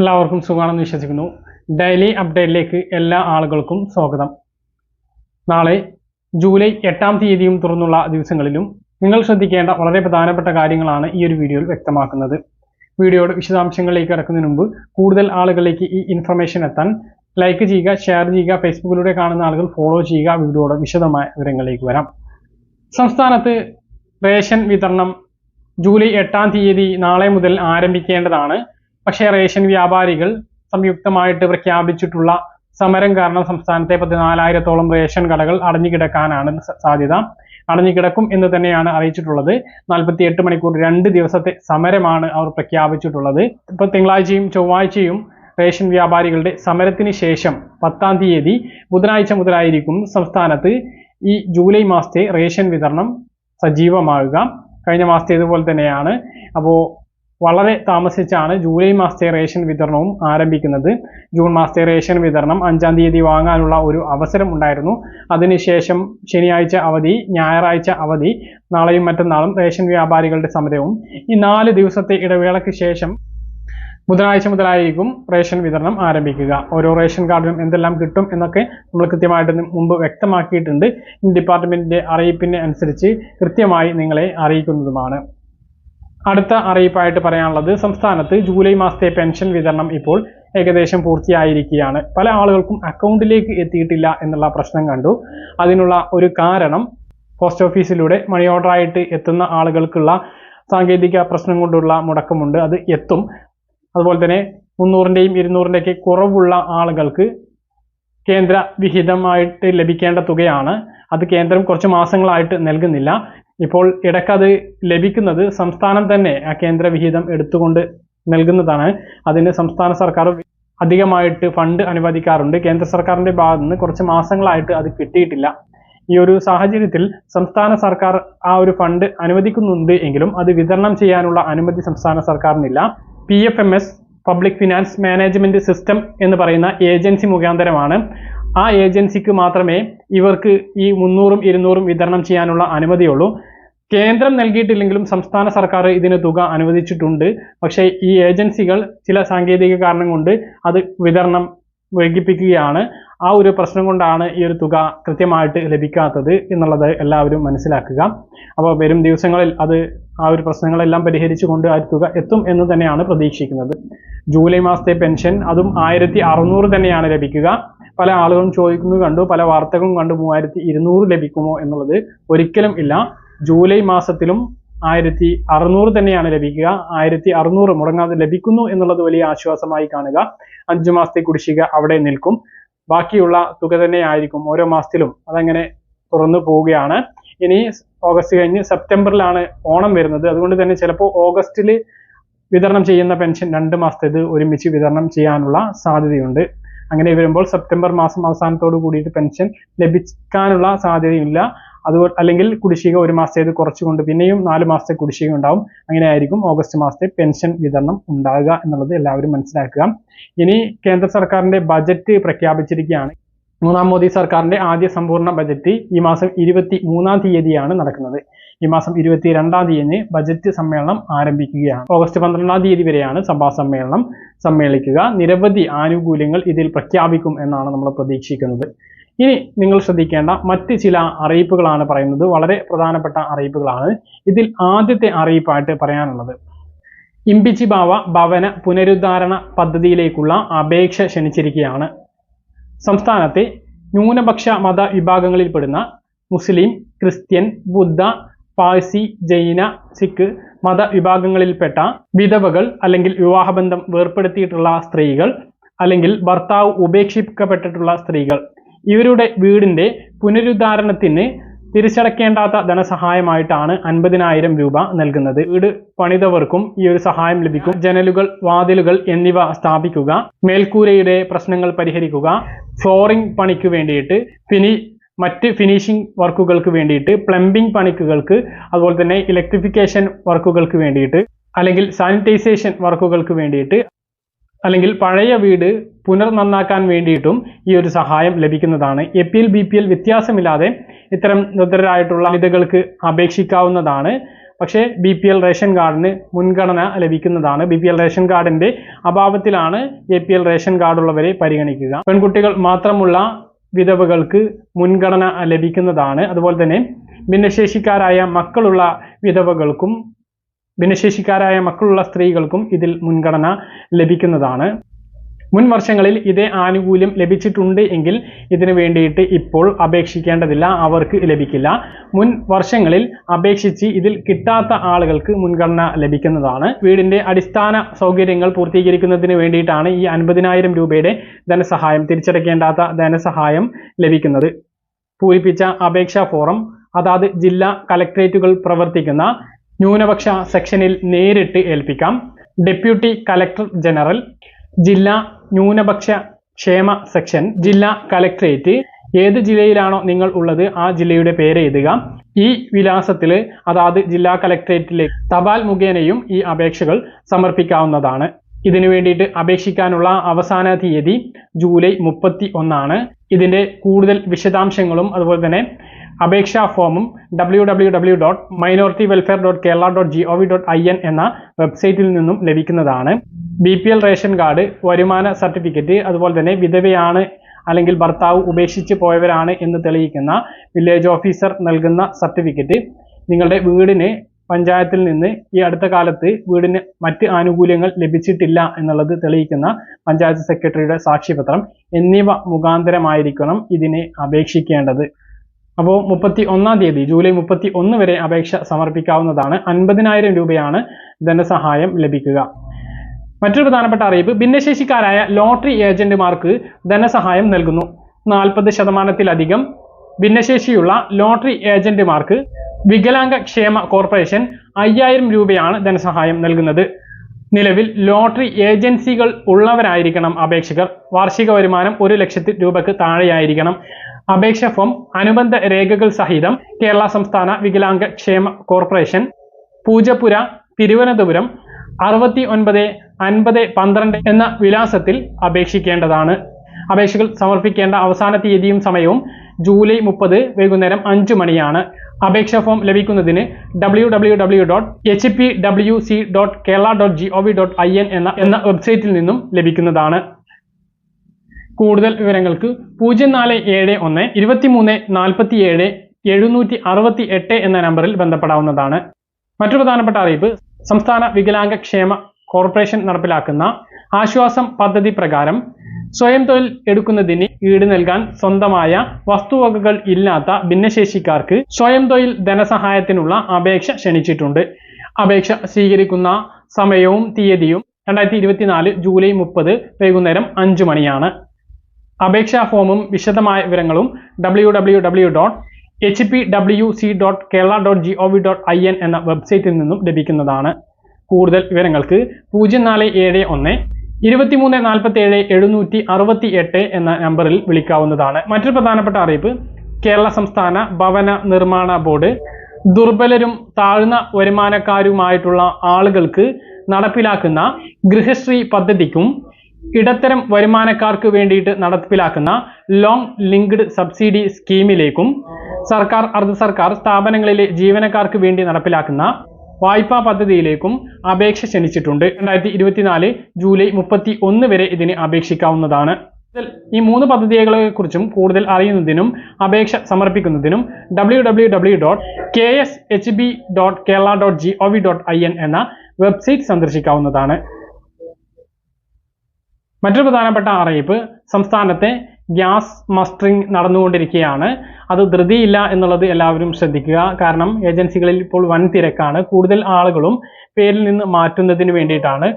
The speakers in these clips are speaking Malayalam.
എല്ലാവർക്കും സുഖമാണെന്ന് വിശ്വസിക്കുന്നു. ഡെയിലി അപ്ഡേറ്റിലേക്ക് എല്ലാ ആളുകൾക്കും സ്വാഗതം. നാളെ ജൂലൈ എട്ടാം തീയതിയും തുറന്നുള്ള ദിവസങ്ങളിലും നിങ്ങൾ ശ്രദ്ധിക്കേണ്ട വളരെ പ്രധാനപ്പെട്ട കാര്യങ്ങളാണ് ഈ ഒരു വീഡിയോയിൽ വ്യക്തമാക്കുന്നത്. വീഡിയോയുടെ വിശദാംശങ്ങളിലേക്ക് കിടക്കുന്നതിന് മുമ്പ് കൂടുതൽ ആളുകളിലേക്ക് ഈ ഇൻഫർമേഷൻ എത്താൻ ലൈക്ക് ചെയ്യുക ഷെയർ ചെയ്യുക ഫേസ്ബുക്കിലൂടെ കാണുന്ന ആളുകൾ ഫോളോ ചെയ്യുക. വീഡിയോയുടെ വിശദമായ വിവരങ്ങളിലേക്ക് വരാം. സംസ്ഥാനത്ത് റേഷൻ വിതരണം ജൂലൈ എട്ടാം തീയതി നാളെ മുതൽ ആരംഭിക്കേണ്ടതാണ്. പക്ഷേ റേഷൻ വ്യാപാരികൾ സംയുക്തമായിട്ട് പ്രഖ്യാപിച്ചിട്ടുള്ള സമരം കാരണം സംസ്ഥാനത്തെ പതിനാലായിരത്തോളം റേഷൻ കടകൾ അടഞ്ഞുകിടക്കാനാണ് സാധ്യത. അടഞ്ഞുകിടക്കും എന്ന് തന്നെയാണ് അറിയിച്ചിട്ടുള്ളത്. നാൽപ്പത്തി എട്ട് മണിക്കൂർ രണ്ട് ദിവസത്തെ സമരമാണ് അവർ പ്രഖ്യാപിച്ചിട്ടുള്ളത്. ഇപ്പൊ തിങ്കളാഴ്ചയും ചൊവ്വാഴ്ചയും റേഷൻ വ്യാപാരികളുടെ സമരത്തിന് ശേഷം പത്താം തീയതി ബുധനാഴ്ച മുതലായിരിക്കും സംസ്ഥാനത്ത് ഈ ജൂലൈ മാസത്തെ റേഷൻ വിതരണം സജീവമാകുക. കഴിഞ്ഞ മാസത്തെ ഇതുപോലെ തന്നെയാണ്. അപ്പോൾ വളരെ താമസിച്ചാണ് ജൂലൈ മാസത്തെ റേഷൻ വിതരണവും ആരംഭിക്കുന്നത്. ജൂൺ മാസത്തെ റേഷൻ വിതരണം അഞ്ചാം തീയതി വാങ്ങാനുള്ള ഒരു അവസരം ഉണ്ടായിരുന്നു. അതിനുശേഷം ശനിയാഴ്ച അവധി ഞായറാഴ്ച അവധി നാളെയും മറ്റന്നാളും റേഷൻ വ്യാപാരികളുടെ സമരവും. ഈ നാല് ദിവസത്തെ ഇടവേളയ്ക്ക് ശേഷം ബുധനാഴ്ച മുതലായിരിക്കും റേഷൻ വിതരണം ആരംഭിക്കുക. ഓരോ റേഷൻ കാർഡിനും എന്തെല്ലാം കിട്ടും എന്നൊക്കെ നമ്മൾ കൃത്യമായിട്ട് മുമ്പ് വ്യക്തമാക്കിയിട്ടുണ്ട്. ഡിപ്പാർട്ട്മെന്റിന്റെ അറിയിപ്പിനെ അനുസരിച്ച് കൃത്യമായി നിങ്ങളെ അറിയിക്കുന്നതുമാണ്. അടുത്ത അറിയിപ്പായിട്ട് പറയാനുള്ളത് സംസ്ഥാനത്ത് ജൂലൈ മാസത്തെ പെൻഷൻ വിതരണം ഇപ്പോൾ ഏകദേശം പൂർത്തിയായിരിക്കുകയാണ്. പല ആളുകൾക്കും അക്കൗണ്ടിലേക്ക് എത്തിയിട്ടില്ല എന്നുള്ള പ്രശ്നം കണ്ടു. അതിനുള്ള ഒരു കാരണം പോസ്റ്റ് ഓഫീസിലൂടെ മണി ഓർഡർ ആയിട്ട് എത്തുന്ന ആളുകൾക്കുള്ള സാങ്കേതിക പ്രശ്നം കൊണ്ടുള്ള മുടക്കമുണ്ട്. അത് എത്തും. അതുപോലെ തന്നെ മുന്നൂറിന്റെയും ഇരുന്നൂറിന്റെയൊക്കെ കുറവുള്ള ആളുകൾക്ക് കേന്ദ്ര വിഹിതമായിട്ട് ലഭിക്കേണ്ട തുകയാണ്. അത് കേന്ദ്രം കുറച്ച് മാസങ്ങളായിട്ട് നൽകുന്നില്ല. ഇപ്പോൾ ഇടയ്ക്കത് ലഭിക്കുന്നത് സംസ്ഥാനം തന്നെ ആ കേന്ദ്ര വിഹിതം എടുത്തുകൊണ്ട് നൽകുന്നതാണ്. അതിന് സംസ്ഥാന സർക്കാർ അധികമായിട്ട് ഫണ്ട് അനുവദിക്കാറുണ്ട്. കേന്ദ്ര സർക്കാരിന്റെ ഭാഗത്ത് നിന്ന് കുറച്ച് മാസങ്ങളായിട്ട് അത് കിട്ടിയിട്ടില്ല. ഈ ഒരു സാഹചര്യത്തിൽ സംസ്ഥാന സർക്കാർ ആ ഒരു ഫണ്ട് അനുവദിക്കുന്നുണ്ട് എങ്കിലും അത് വിതരണം ചെയ്യാനുള്ള അനുമതി സംസ്ഥാന സർക്കാരിനില്ല. P F M S public finance management system എന്ന് പറയുന്ന ഏജൻസി മുഖാന്തരമാണ് ആ ഏജൻസിക്ക് മാത്രമേ ഇവർക്ക് ഈ മുന്നൂറും ഇരുന്നൂറും വിതരണം ചെയ്യാനുള്ള അനുമതിയുള്ളൂ. കേന്ദ്രം നൽകിയിട്ടില്ലെങ്കിലും സംസ്ഥാന സർക്കാർ ഇതിന് തുക അനുവദിച്ചിട്ടുണ്ട്. പക്ഷേ ഈ ഏജൻസികൾ ചില സാങ്കേതിക കാരണം കൊണ്ട് അത് വിതരണം വൈകിപ്പിക്കുകയാണ്. ആ ഒരു പ്രശ്നം കൊണ്ടാണ് ഈ ഒരു തുക കൃത്യമായിട്ട് ലഭിക്കാത്തത് എന്നുള്ളത് എല്ലാവരും മനസ്സിലാക്കുക. അപ്പോൾ വരും ദിവസങ്ങളിൽ അത് ആ ഒരു പ്രശ്നങ്ങളെല്ലാം പരിഹരിച്ചുകൊണ്ട് ആ തുക എത്തും എന്ന് തന്നെയാണ് പ്രതീക്ഷിക്കുന്നത്. ജൂലൈ മാസത്തെ പെൻഷൻ അതും ആയിരത്തി തന്നെയാണ് ലഭിക്കുക. പല ആളുകളും ചോദിക്കുന്നത് കണ്ടു പല വാർത്തകളും കണ്ടു മൂവായിരത്തി ഇരുന്നൂറ് ലഭിക്കുമോ എന്നുള്ളത് ഒരിക്കലും ഇല്ല. ജൂലൈ മാസത്തിലും ആയിരത്തി അറുന്നൂറ് തന്നെയാണ് ലഭിക്കുക. ആയിരത്തി അറുന്നൂറ് മുടങ്ങാതെ ലഭിക്കുന്നു എന്നുള്ളത് വലിയ ആശ്വാസമായി കാണുക. അഞ്ചു മാസത്തെ കുടിശ്ശിക അവിടെ നിൽക്കും. ബാക്കിയുള്ള തുക തന്നെ ആയിരിക്കും ഓരോ മാസത്തിലും അതങ്ങനെ തുറന്നു പോവുകയാണ്. ഇനി ഓഗസ്റ്റ് കഴിഞ്ഞ് സെപ്റ്റംബറിലാണ് ഓണം വരുന്നത്. അതുകൊണ്ട് തന്നെ ചിലപ്പോൾ ഓഗസ്റ്റിൽ വിതരണം ചെയ്യുന്ന പെൻഷൻ രണ്ട് മാസത്തേത് ഒരുമിച്ച് വിതരണം ചെയ്യാനുള്ള സാധ്യതയുണ്ട്. അങ്ങനെ വരുമ്പോൾ സെപ്റ്റംബർ മാസം അവസാനത്തോട് കൂടിയിട്ട് പെൻഷൻ ലഭിക്കാനുള്ള സാധ്യതയില്ല. അതുപോലെ അല്ലെങ്കിൽ കുടിശ്ശിക ഒരു മാസത്തേത് കുറച്ചുകൊണ്ട് പിന്നെയും നാല് മാസത്തെ കുടിശ്ശിക ഉണ്ടാവും. അങ്ങനെ ആയിരിക്കും ഓഗസ്റ്റ് മാസത്തെ പെൻഷൻ വിതരണം ഉണ്ടാകുക എന്നുള്ളത് എല്ലാവരും മനസ്സിലാക്കുക. ഇനി കേന്ദ്ര സർക്കാരിന്റെ ബജറ്റ് പ്രഖ്യാപിച്ചിരിക്കുകയാണ്. മൂന്നാം മോദി സർക്കാരിന്റെ ആദ്യ സമ്പൂർണ ബജറ്റ് ഈ മാസം ഇരുപത്തി മൂന്നാം തീയതിയാണ് നടക്കുന്നത്. ഈ മാസം ഇരുപത്തി രണ്ടാം തീയതി ബജറ്റ് സമ്മേളനം ആരംഭിക്കുകയാണ്. ഓഗസ്റ്റ് പന്ത്രണ്ടാം തീയതി വരെയാണ് സഭാ സമ്മേളനം. സമ്മേളിക്കുക. നിരവധി ആനുകൂല്യങ്ങൾ ഇതിൽ പ്രഖ്യാപിക്കും എന്നാണ് നമ്മൾ പ്രതീക്ഷിക്കുന്നത്. ഇനി നിങ്ങൾ ശ്രദ്ധിക്കേണ്ട മറ്റ് ചില അറിയിപ്പുകളാണ് പറയുന്നത്. വളരെ പ്രധാനപ്പെട്ട അറിയിപ്പുകളാണ് ഇതിൽ ആദ്യത്തെ അറിയിപ്പായിട്ട് പറയാനുള്ളത്. ഇമ്പിച്ചി ബാവ ഭവന പുനരുദ്ധാരണ പദ്ധതിയിലേക്കുള്ള അപേക്ഷ ക്ഷണിച്ചിരിക്കുകയാണ്. സംസ്ഥാനത്തെ ന്യൂനപക്ഷ മത വിഭാഗങ്ങളിൽപ്പെടുന്ന മുസ്ലിം ക്രിസ്ത്യൻ ബുദ്ധ പാഴ്സി ജൈന സിഖ് മത വിഭാഗങ്ങളിൽപ്പെട്ട വിധവകൾ അല്ലെങ്കിൽ വിവാഹബന്ധം വേർപ്പെടുത്തിയിട്ടുള്ള സ്ത്രീകൾ അല്ലെങ്കിൽ ഭർത്താവ് ഉപേക്ഷിക്കപ്പെട്ടിട്ടുള്ള സ്ത്രീകൾ. ഇവരുടെ വീടിന്റെ പുനരുദ്ധാരണത്തിന് തിരിച്ചടക്കേണ്ടാത്ത ധനസഹായമായിട്ടാണ് അൻപതിനായിരം രൂപ നൽകുന്നത്. വീട് പണിതവർക്കും ഈ ഒരു സഹായം ലഭിക്കും. ജനലുകൾ വാതിലുകൾ എന്നിവ സ്ഥാപിക്കുക. മേൽക്കൂരയുടെ പ്രശ്നങ്ങൾ പരിഹരിക്കുക. ഫ്ലോറിംഗ് പണിക്ക് വേണ്ടിയിട്ട്. ഫിനി മറ്റ് ഫിനിഷിംഗ് വർക്കുകൾക്ക് വേണ്ടിയിട്ട് പ്ലംബിംഗ് പണിക്കുകൾക്ക് അതുപോലെ തന്നെ ഇലക്ട്രിഫിക്കേഷൻ വർക്കുകൾക്ക് വേണ്ടിയിട്ട് അല്ലെങ്കിൽ സാനിറ്റൈസേഷൻ വർക്കുകൾക്ക് വേണ്ടിയിട്ട് അല്ലെങ്കിൽ പഴയ വീട് പുനർ നന്നാക്കാൻ വേണ്ടിയിട്ടും ഈ ഒരു സഹായം ലഭിക്കുന്നതാണ്. A P L B P L വ്യത്യാസമില്ലാതെ ഇത്തരം നിർദ്ധരായിട്ടുള്ള വനിതകൾക്ക് അപേക്ഷിക്കാവുന്നതാണ്. പക്ഷേ ബി പി എൽ റേഷൻ കാർഡിന് മുൻഗണന ലഭിക്കുന്നതാണ്. ബി പി എൽ റേഷൻ കാർഡിന്റെ അഭാവത്തിലാണ് എ പി എൽ റേഷൻ കാർഡുള്ളവരെ പരിഗണിക്കുക. പെൺകുട്ടികൾ മാത്രമുള്ള വിധവകൾക്ക് മുൻഗണന ലഭിക്കുന്നതാണ്. അതുപോലെ തന്നെ ഭിന്നശേഷിക്കാരായ മക്കളുള്ള വിധവകൾക്കും ഭിന്നശേഷിക്കാരായ മക്കളുള്ള സ്ത്രീകൾക്കും ഇതിൽ മുൻഗണന ലഭിക്കുന്നതാണ്. മുൻ വർഷങ്ങളിൽ ഇതേ ആനുകൂല്യം ലഭിച്ചിട്ടുണ്ട് എങ്കിൽ ഇതിനു വേണ്ടിയിട്ട് ഇപ്പോൾ അപേക്ഷിക്കേണ്ടതില്ല അവർക്ക് ലഭിക്കില്ല. മുൻ വർഷങ്ങളിൽ അപേക്ഷിച്ച് ഇതിൽ കിട്ടാത്ത ആളുകൾക്ക് മുൻഗണന ലഭിക്കുന്നതാണ്. വീടിന്റെ അടിസ്ഥാന സൗകര്യങ്ങൾ പൂർത്തീകരിക്കുന്നതിന് വേണ്ടിയിട്ടാണ് ഈ അൻപതിനായിരം രൂപയുടെ ധനസഹായം തിരിച്ചടയ്ക്കേണ്ടാത്ത ധനസഹായം ലഭിക്കുന്നത്. പൂരിപ്പിച്ച അപേക്ഷാ ഫോറം അതാത് ജില്ലാ കലക്ട്രേറ്റുകൾ പ്രവർത്തിക്കുന്ന ന്യൂനപക്ഷ സെക്ഷനിൽ നേരിട്ട് ഏൽപ്പിക്കാം. ഡെപ്യൂട്ടി കലക്ടർ ജനറൽ ജില്ലാ ന്യൂനപക്ഷ ക്ഷേമ സെക്ഷൻ ജില്ലാ കലക്ട്രേറ്റ്. ഏത് ജില്ലയിലാണോ നിങ്ങൾ ഉള്ളത് ആ ജില്ലയുടെ പേര് എഴുതുക. ഈ വിലാസത്തിൽ അതാത് ജില്ലാ കലക്ട്രേറ്റിലെ തപാൽ മുഖേനയും ഈ അപേക്ഷകൾ സമർപ്പിക്കാവുന്നതാണ്. ഇതിനു വേണ്ടിയിട്ട് അപേക്ഷിക്കാനുള്ള അവസാന തീയതി ജൂലൈ മുപ്പത്തി ഒന്നാണ് ഇതിന്റെ കൂടുതൽ വിശദാംശങ്ങളും അതുപോലെ തന്നെ അപേക്ഷാ ഫോമും W W W dot minority welfare dot Kerala dot G O V dot I N എന്ന വെബ്സൈറ്റിൽ നിന്നും ലഭിക്കുന്നതാണ്. B P L ration card വരുമാന സർട്ടിഫിക്കറ്റ് അതുപോലെ തന്നെ വിധവയാണ് അല്ലെങ്കിൽ ഭർത്താവ് ഉപേക്ഷിച്ച് പോയവരാണ് എന്ന് തെളിയിക്കുന്ന വില്ലേജ് ഓഫീസർ നൽകുന്ന സർട്ടിഫിക്കറ്റ്. നിങ്ങളുടെ വീടിന് പഞ്ചായത്തിൽ നിന്ന് ഈ അടുത്ത കാലത്ത് വീടിന് മറ്റ് ആനുകൂല്യങ്ങൾ ലഭിച്ചിട്ടില്ല എന്നുള്ളത് തെളിയിക്കുന്ന പഞ്ചായത്ത് സെക്രട്ടറിയുടെ സാക്ഷ്യപത്രം എന്നിവ മുഖാന്തരമായിരിക്കണം ഇതിനെ അപേക്ഷിക്കേണ്ടത്. അപ്പോൾ മുപ്പത്തി ഒന്നാം തീയതി ജൂലൈ മുപ്പത്തി ഒന്ന് വരെ അപേക്ഷ സമർപ്പിക്കാവുന്നതാണ്. അൻപതിനായിരം രൂപയാണ് ധനസഹായം ലഭിക്കുക. മറ്റൊരു പ്രധാനപ്പെട്ട അറിയിപ്പ് ഭിന്നശേഷിക്കാരായ ലോട്ടറി ഏജന്റുമാർക്ക് ധനസഹായം നൽകുന്നു. നാൽപ്പത് ശതമാനത്തിലധികം ഭിന്നശേഷിയുള്ള ലോട്ടറി ഏജന്റുമാർക്ക് വികലാംഗ ക്ഷേമ കോർപ്പറേഷൻ അയ്യായിരം രൂപയാണ് ധനസഹായം നൽകുന്നത്. നിലവിൽ ലോട്ടറി ഏജൻസികൾ ഉള്ളവരായിരിക്കണം അപേക്ഷകർ. വാർഷിക വരുമാനം ഒരു ലക്ഷത്തി രൂപക്ക് താഴെയായിരിക്കണം. അപേക്ഷ ഫോം അനുബന്ധ രേഖകൾ സഹിതം കേരള സംസ്ഥാന വികലാംഗ ക്ഷേമ കോർപ്പറേഷൻ പൂജപ്പുര തിരുവനന്തപുരം അറുപത്തി ഒൻപത് അൻപത് പന്ത്രണ്ട് എന്ന വിലാസത്തിൽ അപേക്ഷിക്കേണ്ടതാണ്. അപേക്ഷകൾ സമർപ്പിക്കേണ്ട അവസാന തീയതിയും സമയവും ജൂലൈ മുപ്പത് വൈകുന്നേരം അഞ്ചു മണിയാണ്. അപേക്ഷാ ഫോം ലഭിക്കുന്നതിന് W W W dot H P W C dot Kerala dot G O V dot I N എന്ന എന്ന വെബ്സൈറ്റിൽ നിന്നും ലഭിക്കുന്നതാണ്. കൂടുതൽ വിവരങ്ങൾക്ക് പൂജ്യം നാല് ഏഴ് ഒന്ന് ഇരുപത്തിമൂന്ന് നാൽപ്പത്തി ഏഴ് എഴുന്നൂറ്റി അറുപത്തി എട്ട് എന്ന നമ്പറിൽ ബന്ധപ്പെടാവുന്നതാണ്. മറ്റു പ്രധാനപ്പെട്ട അറിയിപ്പ് സംസ്ഥാന വികലാംഗ ക്ഷേമ കോർപ്പറേഷൻ നടപ്പിലാക്കുന്ന ആശ്വാസം പദ്ധതി പ്രകാരം സ്വയം തൊഴിൽ എടുക്കുന്നതിന് ഈട് നൽകാൻ സ്വന്തമായ വസ്തുവകകൾ ഇല്ലാത്ത ഭിന്നശേഷിക്കാർക്ക് സ്വയം തൊഴിൽ ധനസഹായത്തിനുള്ള അപേക്ഷ ക്ഷണിച്ചിട്ടുണ്ട്. അപേക്ഷ സ്വീകരിക്കുന്ന സമയവും തീയതിയും രണ്ടായിരത്തി ഇരുപത്തിനാല് ജൂലൈ മുപ്പത് വൈകുന്നേരം അഞ്ചു മണിയാണ്. അപേക്ഷാ ഫോമും വിശദമായ വിവരങ്ങളും W W W dot H P W C dot Kerala dot G O V dot I N എന്ന വെബ്സൈറ്റിൽ നിന്നും ലഭിക്കുന്നതാണ്. കൂടുതൽ വിവരങ്ങൾക്ക് പൂജ്യം നാല് ഏഴ് ഒന്ന് ഇരുപത്തിമൂന്ന് നാൽപ്പത്തി ഏഴ് എഴുന്നൂറ്റി അറുപത്തി എട്ട് എന്ന നമ്പറിൽ വിളിക്കാവുന്നതാണ്. മറ്റൊരു പ്രധാനപ്പെട്ട അറിയിപ്പ് കേരള സംസ്ഥാന ഭവന നിർമ്മാണ ബോർഡ് ദുർബലരും താഴ്ന്ന വരുമാനക്കാരുമായിട്ടുള്ള ആളുകൾക്ക് നടപ്പിലാക്കുന്ന ഗൃഹശ്രീ പദ്ധതിക്കും ഇടത്തരം വരുമാനക്കാർക്ക് വേണ്ടിയിട്ട് നടപ്പിലാക്കുന്ന ലോങ് ലിങ്ക്ഡ് സബ്സിഡി സ്കീമിലേക്കും സർക്കാർ അർദ്ധ സർക്കാർ സ്ഥാപനങ്ങളിലെ ജീവനക്കാർക്ക് വേണ്ടി നടപ്പിലാക്കുന്ന വായ്പാ പദ്ധതിയിലേക്കും അപേക്ഷ ക്ഷണിച്ചിട്ടുണ്ട്. രണ്ടായിരത്തി ഇരുപത്തിനാല് ജൂലൈ മുപ്പത്തി ഒന്ന് വരെ ഇതിന് അപേക്ഷിക്കാവുന്നതാണ്. ഈ മൂന്ന് പദ്ധതികളെ കുറിച്ചും കൂടുതൽ അറിയുന്നതിനും അപേക്ഷ സമർപ്പിക്കുന്നതിനും W W W dot K S H B dot Kerala dot G O V dot I N എന്ന വെബ്സൈറ്റ് സന്ദർശിക്കാവുന്നതാണ്. മറ്റൊരു പ്രധാനപ്പെട്ട അറിയിപ്പ് സംസ്ഥാനത്തെ ഗ്യാസ് മസ്റ്ററിംഗ് നടന്നുകൊണ്ടിരിക്കുകയാണ്. അത് ധൃതിയില്ല എന്നുള്ളത് എല്ലാവരും ശ്രദ്ധിക്കുക. കാരണം ഏജൻസികളിൽ ഇപ്പോൾ വൻ തിരക്കാണ് കൂടുതൽ ആളുകളും പേരിൽ നിന്ന് മാറ്റുന്നതിന് വേണ്ടിയിട്ടാണ്.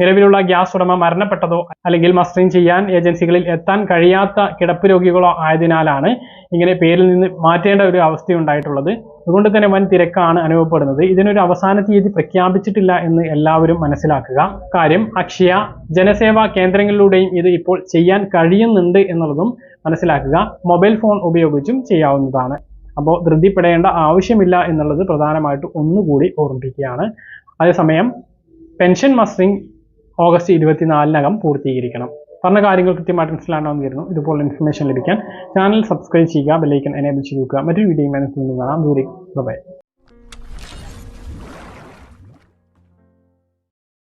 നിലവിലുള്ള ഗ്യാസ് ഉടമ മരണപ്പെട്ടതോ അല്ലെങ്കിൽ മസ്റ്ററിംഗ് ചെയ്യാൻ ഏജൻസികളിൽ എത്താൻ കഴിയാത്ത കിടപ്പ് രോഗികളോ ആയതിനാലാണ് ഇങ്ങനെ പേരിൽ നിന്ന് മാറ്റേണ്ട ഒരു അവസ്ഥയുണ്ടായിട്ടുള്ളത്. അതുകൊണ്ട് തന്നെ വൻ തിരക്കാണ് അനുഭവപ്പെടുന്നത്. ഇതിനൊരു അവസാന തീയതി പ്രഖ്യാപിച്ചിട്ടില്ല എന്ന് എല്ലാവരും മനസ്സിലാക്കുക. കാര്യം അക്ഷയ ജനസേവാ കേന്ദ്രങ്ങളിലൂടെയും ഇത് ഇപ്പോൾ ചെയ്യാൻ കഴിയുന്നുണ്ട് എന്നുള്ളതും മനസ്സിലാക്കുക. മൊബൈൽ ഫോൺ ഉപയോഗിച്ചും ചെയ്യാവുന്നതാണ്. അപ്പോൾ ധൃതിപ്പെടേണ്ട ആവശ്യമില്ല എന്നുള്ളത് പ്രധാനമായിട്ട് ഒന്നുകൂടി ഓർമ്മിപ്പിക്കുകയാണ്. അതേസമയം പെൻഷൻ മസ്റ്ററിംഗ് ഓഗസ്റ്റ് ഇരുപത്തിനാലിനകം പൂർത്തീകരിക്കണം. പറഞ്ഞ കാര്യങ്ങൾ കൃത്യമായിട്ട് മനസ്സിലാണെന്ന് വരുന്നു ഇതുപോലുള്ള ഇൻഫർമേഷൻ ലഭിക്കാൻ. ചാനൽ സബ്സ്ക്രൈബ് ചെയ്യുക ബെല്ലൈക്കൻ എനേബിൾ ചെയ്യുക മറ്റൊരു വീഡിയോ കാണാം. ദൂരെ ബൈ